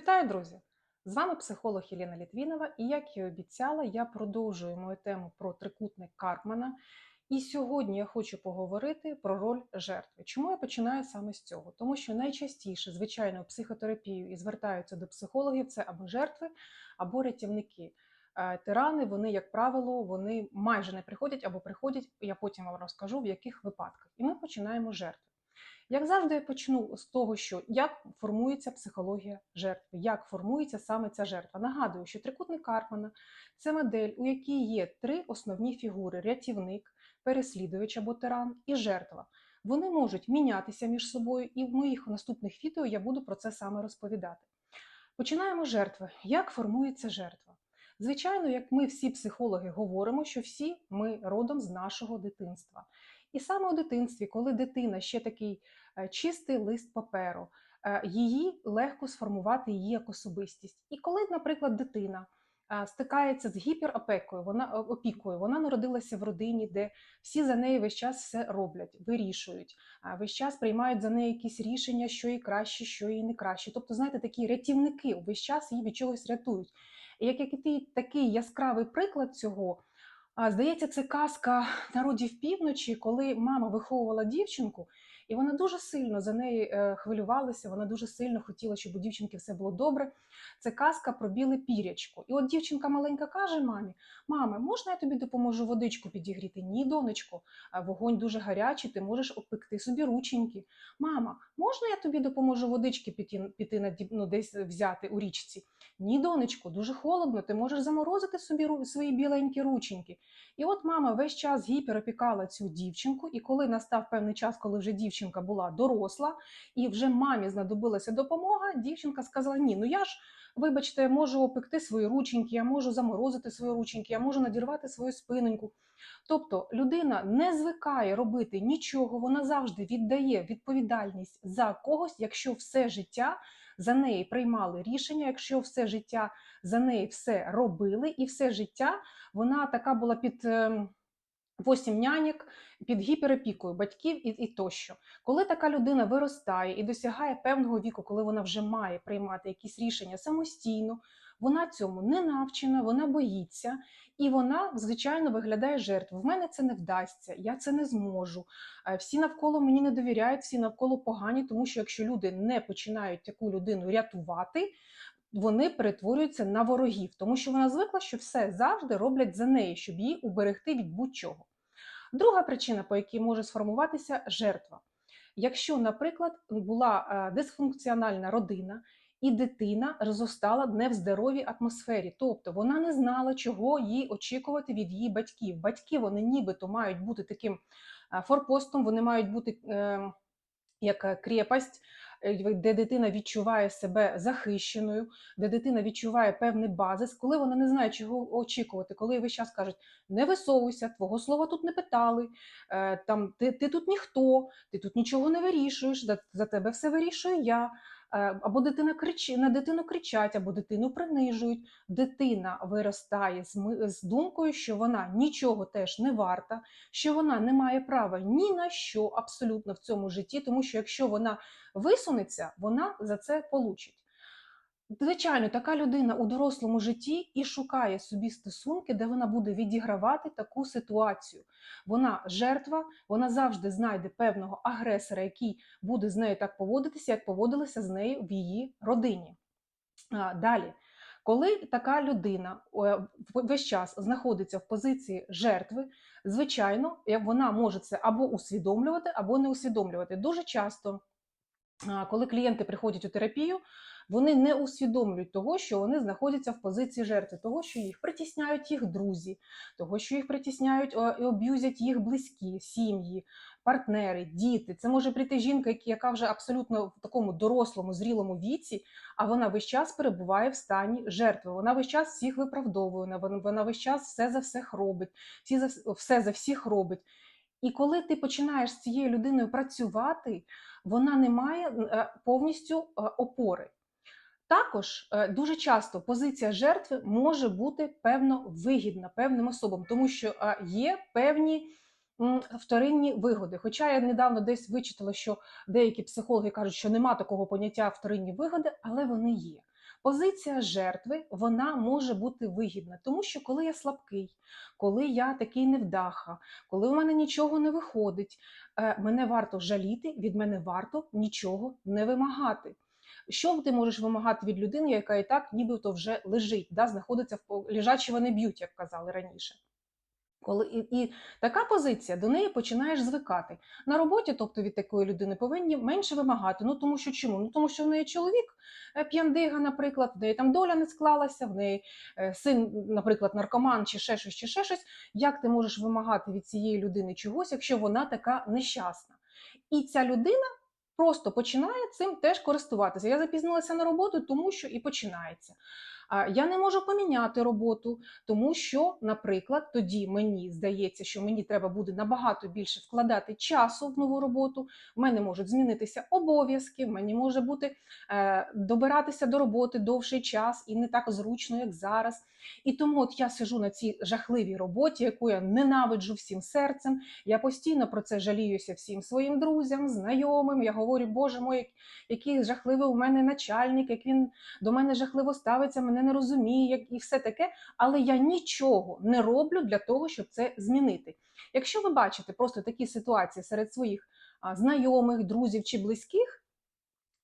Вітаю, друзі! З вами психолог Єлена Літвінова, і як і обіцяла, я продовжую мою тему про трикутник Карпмана. І сьогодні я хочу поговорити про роль жертви. Чому я починаю саме з цього? Тому що найчастіше, звичайно, в психотерапію і звертаються до психологів це або жертви, або рятівники. Е, Тирани, вони, як правило, вони майже не приходять або приходять, я потім вам розкажу, в яких випадках. І ми починаємо жертви. Як завжди, я почну з того, що як формується психологія жертви, як формується саме ця жертва. Нагадую, що трикутник Карпмана це модель, у якій є три основні фігури: рятівник, переслідувач або тиран і жертва. Вони можуть мінятися між собою, і в моїх наступних відео я буду про це саме розповідати. Починаємо з жертви. Як формується жертва? Звичайно, як ми всі психологи говоримо, що всі ми родом з нашого дитинства. І саме у дитинстві, коли дитина ще такий е, чистий лист паперу, е, її легко сформувати її як особистість. І коли, наприклад, дитина е, стикається з гіперопекою, вона опікою, вона народилася в родині, де всі за неї весь час все роблять, вирішують, весь час приймають за неї якісь рішення, що їй краще, що їй не краще. Тобто, знаєте, такі рятівники весь час її від чогось рятують. І як який такий яскравий приклад цього. Здається, це казка народів півночі, коли мама виховувала дівчинку, і вона дуже сильно за неї е, хвилювалася. Вона дуже сильно хотіла, щоб у дівчинки все було добре. Це казка про біле пірячко. І от дівчинка маленька каже: мамі: Мама, можна я тобі допоможу водичку підігріти? Ні, донечко, вогонь дуже гарячий, ти можеш опекти собі рученьки. Мама, можна я тобі допоможу водички піти, піти на ну, десь взяти у річці? Ні, донечко, дуже холодно, ти можеш заморозити собі свої біленькі рученьки. І от мама весь час гіперопікала цю дівчинку, і коли настав певний час, коли вже дівчинка була доросла, і вже мамі знадобилася допомога, дівчинка сказала: Ні, ну я ж. Вибачте, можу опекти свої рученьки, я можу заморозити свої рученьки, я можу надірвати свою спиноньку. Тобто людина не звикає робити нічого, вона завжди віддає відповідальність за когось, якщо все життя за неї приймали рішення, якщо все життя за неї все робили, і все життя вона така була під. Ем, восім няньок під гіперопікою батьків і і тощо. Коли така людина виростає і досягає певного віку, коли вона вже має приймати якісь рішення самостійно, вона цьому не навчена, вона боїться, і вона, звичайно, виглядає жертвою. В мене це не вдасться, я це не зможу. Е, всі навколо мені не довіряють, всі навколо погані, тому що якщо люди не починають таку людину рятувати. Вони перетворюються на ворогів, тому що вона звикла, що все завжди роблять за неї, щоб її уберегти від будь-чого. Друга причина, по якій може сформуватися жертва. Якщо, наприклад, була е, дисфункціональна родина, і дитина розостала не в здоровій атмосфері, тобто вона не знала, чого їй очікувати від її батьків. Батьки вони нібито мають бути таким е, форпостом, вони мають бути е, як крепость, Е, де дитина відчуває себе захищеною, де дитина відчуває певний базис, коли вона не знає, чого очікувати, коли весь час кажуть, не висовуйся, твого слова тут не питали, е, там ти ти тут ніхто, ти тут нічого не вирішуєш, за тебе все вирішую я. Е, або дитина кричить, на дитину кричать, або дитину принижують. Дитина виростає з, з думкою, що вона нічого теж не варта, що вона не має права ні на що абсолютно в цьому житті, тому що якщо вона висунеться, вона за це получить. Звичайно, така людина у дорослому житті і шукає собі стосунки, де вона буде відігравати таку ситуацію. Вона жертва, вона завжди знайде певного агресора, який буде з нею так поводитися, як поводилися з нею в її родині. Далі, коли така людина весь час знаходиться в позиції жертви, звичайно, вона може це або усвідомлювати, або не усвідомлювати. Дуже часто, коли клієнти приходять у терапію, вони не усвідомлюють того, що вони знаходяться в позиції жертви, того, що їх притісняють їх друзі, того, що їх притісняють і об'юзять їх близькі, сім'ї, партнери, діти. Це може прийти жінка, яка вже абсолютно в такому дорослому, зрілому віці, а вона весь час перебуває в стані жертви. Вона весь час всіх виправдовує, вона весь час все за всіх робить, всі за все за всіх робить. І коли ти починаєш з цією людиною працювати, вона не має е, повністю е, опори. Також е, дуже часто позиція жертви може бути певно вигідна певним особам, тому що є певні вторинні вигоди. Хоча я недавно десь вичитала, що деякі психологи кажуть, що нема такого поняття вторинні вигоди, але вони є. Позиція жертви вона може бути вигідна, тому що коли я слабкий, коли я такий невдаха, коли в мене нічого не виходить, е, мене варто жаліти, від мене варто нічого не вимагати. Що ти можеш вимагати від людини, яка і так нібито вже лежить, да, знаходиться в лежачі вони б'ють, як казали раніше. Коли і, і така позиція до неї починаєш звикати на роботі, тобто від такої людини повинні менше вимагати. Ну тому що чому? Ну тому що в неї чоловік е, п'яндига, наприклад, в неї там доля не склалася, в неї е, син, наприклад, наркоман чи ще щось, чи ще щось. Як ти можеш вимагати від цієї людини чогось, якщо вона така нещасна? І ця людина просто починає цим теж користуватися. Я запізнилася на роботу, тому що і починається. А Я не можу поміняти роботу, тому що, наприклад, тоді мені здається, що мені треба буде набагато більше вкладати часу в нову роботу. В мене можуть змінитися обов'язки, в мені може бути е, добиратися до роботи довший час і не так зручно, як зараз. І тому от я сижу на цій жахливій роботі, яку я ненавиджу всім серцем. Я постійно про це жаліюся всім своїм друзям, знайомим. Я говорю, боже мой, який жахливий у мене начальник, як він до мене жахливо ставиться, мене не розуміє, як і все таке. Але я нічого не роблю для того, щоб це змінити. Якщо ви бачите просто такі ситуації серед своїх знайомих, друзів чи близьких.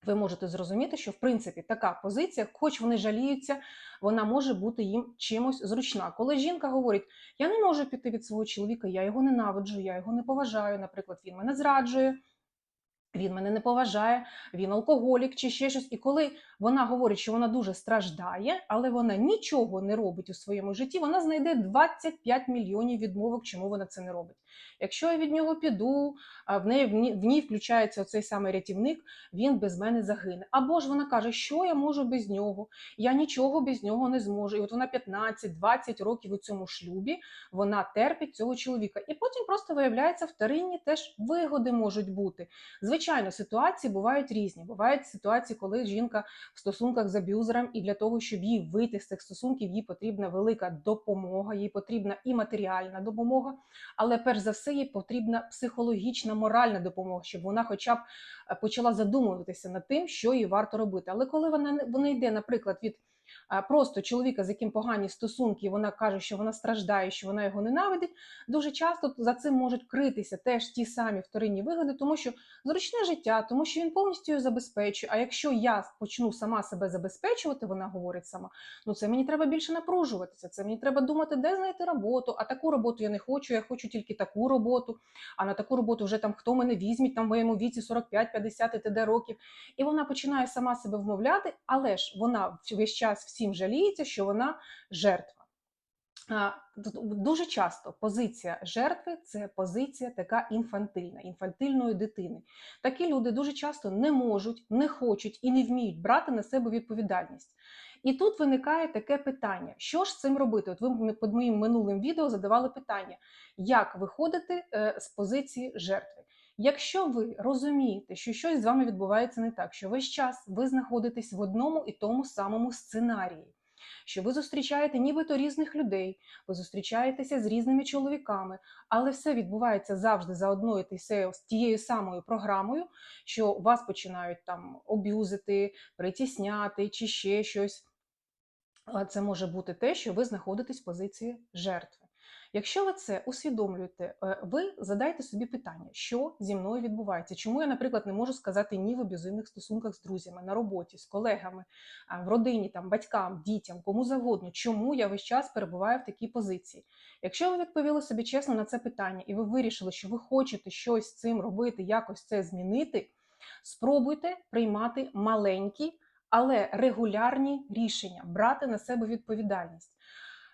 Ви можете зрозуміти, що в принципі така позиція, хоч вони жаліються, вона може бути їм чимось зручна. Коли жінка говорить, я не можу піти від свого чоловіка, я його ненавиджу, я його не поважаю. Наприклад, він мене зраджує, він мене не поважає, він алкоголік чи ще щось. І коли вона говорить, що вона дуже страждає, але вона нічого не робить у своєму житті, вона знайде 25 мільйонів відмовок, чому вона це не робить. Якщо я від нього піду, в неї в ній, в включається оцей самий рятівник, він без мене загине. Або ж вона каже, що я можу без нього, я нічого без нього не зможу. І от вона 15-20 років у цьому шлюбі, вона терпить цього чоловіка. І потім просто виявляється, вторинні теж вигоди можуть бути. Звичайно, ситуації бувають різні. Бувають ситуації, коли жінка в стосунках з аб'юзером, і для того, щоб їй вийти з цих стосунків, їй потрібна велика допомога, їй потрібна і матеріальна допомога, але перш за все їй потрібна психологічна, моральна допомога, щоб вона, хоча б е, почала задумуватися над тим, що їй варто робити. Але коли вона вона йде, наприклад, від просто чоловіка, з яким погані стосунки, вона каже, що вона страждає, що вона його ненавидить. Дуже часто за цим можуть критися теж ті самі вторинні вигоди, тому що зручне життя, тому що він повністю її забезпечує. А якщо я почну сама себе забезпечувати, вона говорить сама, ну це мені треба більше напружуватися. Це мені треба думати, де знайти роботу. А таку роботу я не хочу. Я хочу тільки таку роботу. А на таку роботу вже там хто мене візьміть там в моєму віці 45-50 і т.д. років. І вона починає сама себе вмовляти, але ж вона весь час всім жаліється, що вона жертва. Дуже часто позиція жертви це позиція така інфантильна, інфантильної дитини. Такі люди дуже часто не можуть, не хочуть і не вміють брати на себе відповідальність. І тут виникає таке питання: що ж з цим робити? От ви під моїм минулим відео задавали питання, як виходити е, з позиції жертви. Якщо ви розумієте, що щось з вами відбувається не так, що весь час ви знаходитесь в одному і тому самому сценарії, що ви зустрічаєте нібито різних людей, ви зустрічаєтеся з різними чоловіками, але все відбувається завжди за одною тією самою програмою, що вас починають там об'юзити, притісняти чи ще щось. Це може бути те, що ви знаходитесь в позиції жертви. Якщо ви це усвідомлюєте, е, ви задайте собі питання, що зі мною відбувається. Чому я, наприклад, не можу сказати ні в аб'юзивних стосунках з друзями, на роботі, з колегами, в родині, там, батькам, дітям, кому завгодно, чому я весь час перебуваю в такій позиції? Якщо ви відповіли собі чесно на це питання, і ви вирішили, що ви хочете щось з цим робити, якось це змінити, спробуйте приймати маленькі, але регулярні рішення, брати на себе відповідальність.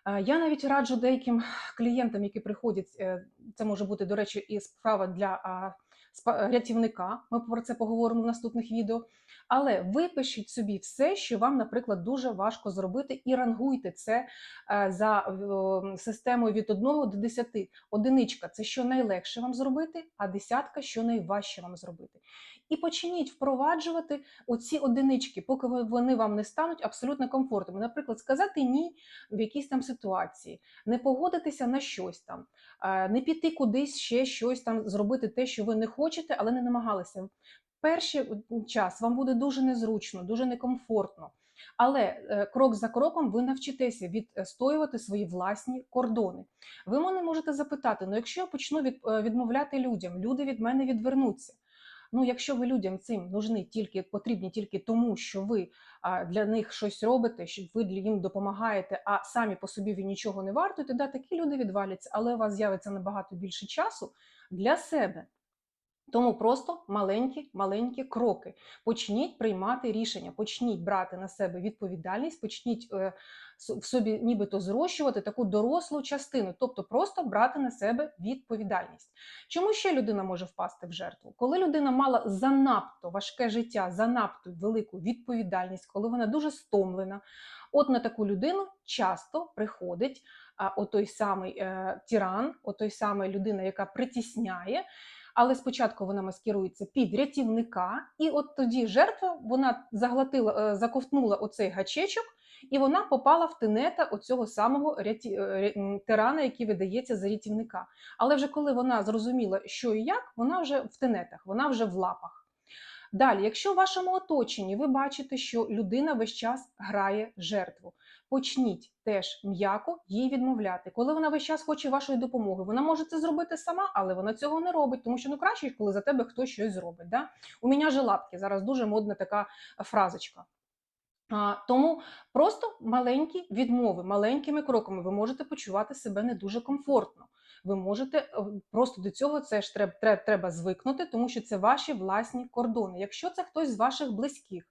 Е, Я навіть раджу деяким клієнтам, які приходять, е, це може бути, до речі, і справа для рятівника. Ми про це поговоримо в наступних відео. Але випишіть собі все, що вам, наприклад, дуже важко зробити, і рангуйте це е, за системою від 1 до 10. Одиничка це що найлегше вам зробити, а десятка що найважче вам зробити. І почніть впроваджувати оці одинички, поки вони вам не стануть абсолютно комфортними. Наприклад, сказати ні в якійсь там ситуації, не погодитися на щось там, е, не піти кудись ще щось там, зробити те, що ви не хочете, але не намагалися. Перший час вам буде дуже незручно, дуже некомфортно. Але е, крок за кроком ви навчитеся відстоювати свої власні кордони. Ви мене можете запитати: ну якщо я почну е, відмовляти людям, люди від мене відвернуться. Ну, якщо ви людям цим нужні тільки потрібні тільки тому, що ви для них щось робите, що ви їм допомагаєте, а самі по собі ви нічого не вартуєте, да, такі люди відваляться, але у вас з'явиться набагато більше часу для себе. Тому просто маленькі маленькі кроки. Почніть приймати рішення, почніть брати на себе відповідальність, почніть е, в собі нібито зрощувати таку дорослу частину, тобто просто брати на себе відповідальність. Чому ще людина може впасти в жертву? Коли людина мала занадто важке життя, занадто велику відповідальність, коли вона дуже стомлена, от на таку людину часто приходить отой самий е, тиран, отой самий людина, яка притісняє. Але спочатку вона маскирується під рятівника, і от тоді жертва вона заглотила, е, заковтнула оцей гачечок, і вона попала в тенета оцього самого ряті... е, тирана, який видається за рятівника. Але вже коли вона зрозуміла, що і як, вона вже в тенетах, вона вже в лапах. Далі, якщо в вашому оточенні ви бачите, що людина весь час грає жертву, почніть теж м'яко їй відмовляти. Коли вона весь час хоче вашої допомоги, вона може це зробити сама, але вона цього не робить, тому що ну краще, коли за тебе хтось щось зробить. Да? У мене же лапки зараз дуже модна така фразочка. А, тому просто маленькі відмови, маленькими кроками ви можете почувати себе не дуже комфортно. Ви можете е, просто до цього це ж треба, треба, звикнути, тому що це ваші власні кордони. Якщо це хтось з ваших близьких,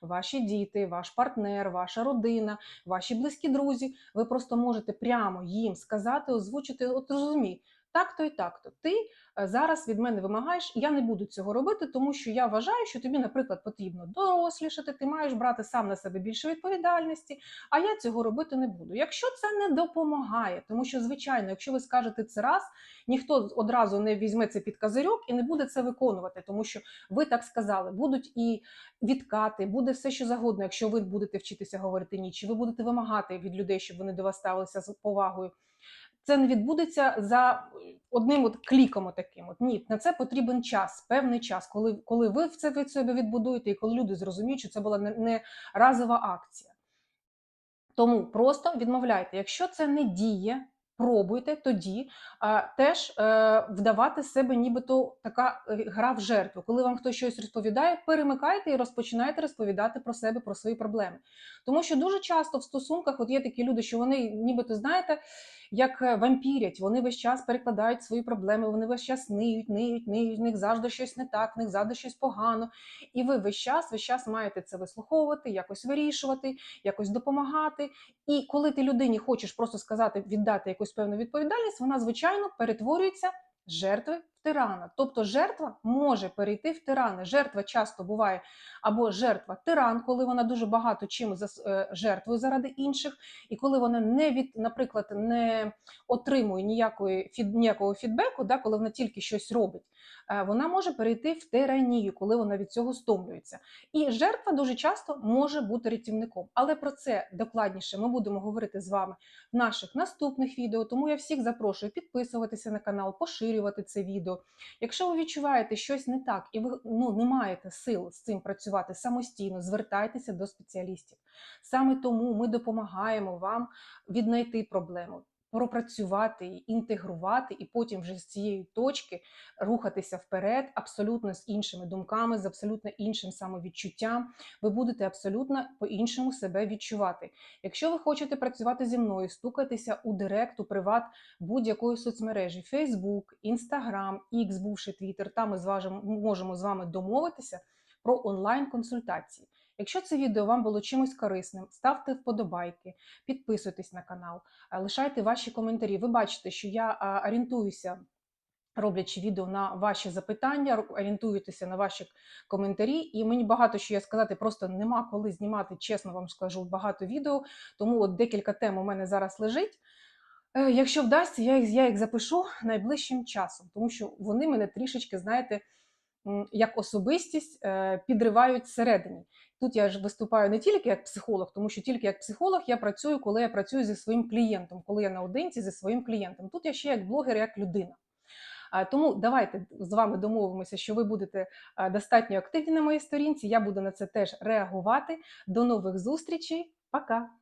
ваші діти, ваш партнер, ваша родина, ваші близькі друзі, ви просто можете прямо їм сказати, озвучити, от розумій, так-то і так-то. Ти е, зараз від мене вимагаєш, я не буду цього робити, тому що я вважаю, що тобі, наприклад, потрібно дорослішати, ти маєш брати сам на себе більше відповідальності, а я цього робити не буду. Якщо це не допомагає, тому що, звичайно, якщо ви скажете це раз, ніхто одразу не візьме це під козирьок і не буде це виконувати, тому що ви так сказали, будуть і відкати, буде все, що загодно, якщо ви будете вчитися говорити ні, чи ви будете вимагати від людей, щоб вони до вас ставилися з повагою. Це не відбудеться за одним от кліком таким. От ні, на це потрібен час, певний час, коли, коли ви це від себе відбудуєте, і коли люди зрозуміють, що це була не разова акція. Тому просто відмовляйте, якщо це не діє, пробуйте тоді а, теж е, вдавати себе, нібито така е, гра в жертву. Коли вам хтось щось розповідає, перемикайте і розпочинайте розповідати про себе, про свої проблеми. Тому що дуже часто в стосунках от є такі люди, що вони, нібито, знаєте, як е, вампірять, вони весь час перекладають свої проблеми, вони весь час ниють, ниють, ниють, в них завжди щось не так, в них завжди щось погано. І ви весь час, весь час маєте це вислуховувати, якось вирішувати, якось допомагати. І коли ти людині хочеш просто сказати, віддати якусь певну відповідальність, вона звичайно перетворюється жертви тирана. Тобто жертва може перейти в тирана. Жертва часто буває або жертва тиран, коли вона дуже багато чим е, жертвує заради інших, і коли вона не від, наприклад, не отримує ніякої ніякого фідбеку, да, коли вона тільки щось робить, е, вона може перейти в тиранію, коли вона від цього стомлюється. І жертва дуже часто може бути рятівником. Але про це докладніше ми будемо говорити з вами в наших наступних відео. Тому я всіх запрошую підписуватися на канал, поширювати це відео. Якщо ви відчуваєте щось не так і ви ну, не маєте сил з цим працювати самостійно, звертайтеся до спеціалістів. Саме тому ми допомагаємо вам віднайти проблему. Пропрацювати інтегрувати, і потім вже з цієї точки рухатися вперед, абсолютно з іншими думками, з абсолютно іншим самовідчуттям. Ви будете абсолютно по-іншому себе відчувати. Якщо ви хочете працювати зі мною, стукайтеся у директ, у приват будь-якої соцмережі: Facebook, Instagram, X, бувший Twitter. Там ми з вами можемо з вами домовитися про онлайн-консультації. Якщо це відео вам було чимось корисним, ставте вподобайки, підписуйтесь на канал, е, лишайте ваші коментарі. Ви бачите, що я орієнтуюся. Роблячи відео на ваші запитання, орієнтуєтеся на ваші коментарі, і мені багато що я сказати просто нема коли знімати, чесно вам скажу, багато відео. Тому от декілька тем у мене зараз лежить. Е, Якщо вдасться, я їх, я їх запишу найближчим часом, тому що вони мене трішечки, знаєте, як особистість е, підривають всередині. Тут я ж виступаю не тільки як психолог, тому що тільки як психолог я працюю, коли я працюю зі своїм клієнтом, коли я наодинці зі своїм клієнтом. Тут я ще як блогер, як людина. Тому давайте з вами домовимося, що ви будете достатньо активні на моїй сторінці. Я буду на це теж реагувати. До нових зустрічей. Пока!